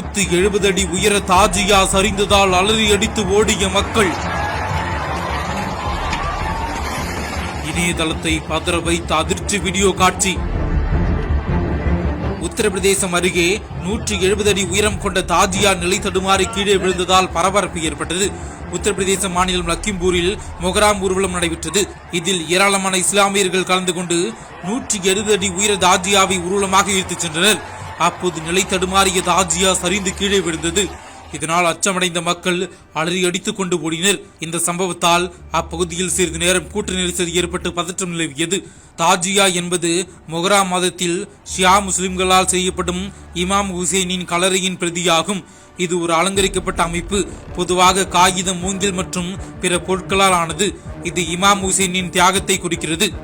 நூத்தி எழுபது அடி உயர தாஜியா சரிந்ததால் அலறி அடித்து ஓடிய மக்கள். இணையதளத்தை பதற வைத்த அதிர்ச்சி வீடியோ காட்சி. உத்தரப்பிரதேசம் அருகே நூற்றி எழுபது அடி உயரம் கொண்ட தாஜியா நிலை தடுமாறி கீழே விழுந்ததால் பரபரப்பு ஏற்பட்டது. உத்தரப்பிரதேச மாநிலம் லக்கிம்பூரில் மொகராம் ஊர்வலம் நடைபெற்றது. இதில் ஏராளமான இஸ்லாமியர்கள் கலந்து கொண்டு நூற்றி எழுபது அடி உயர தாஜியாவை ஊர்வலமாக இழுத்துச் சென்றனர். அப்போது நிலை தடுமாறிய தாஜியா சரிந்து கீழே விழுந்தது. இதனால் அச்சமடைந்த மக்கள் அலறி அடித்துக் கொண்டு ஓடினர். இந்த சம்பவத்தால் அப்பகுதியில் சிறிது நேரம் கூட்ட நெரிசல் ஏற்பட்டு பதற்றம் நிலவியது. தாஜியா என்பது மொஹரா மாதத்தில் ஷியா முஸ்லிம்களால் செய்யப்படும் இமாம் ஹுசைனின் கலரையின் பிரதியாகும். இது ஒரு அலங்கரிக்கப்பட்ட அமைப்பு. பொதுவாக காகிதம் மூங்கில் மற்றும் பிற பொருட்களால் ஆனது. இது இமாம் ஹுசைனின் தியாகத்தை குறிக்கிறது.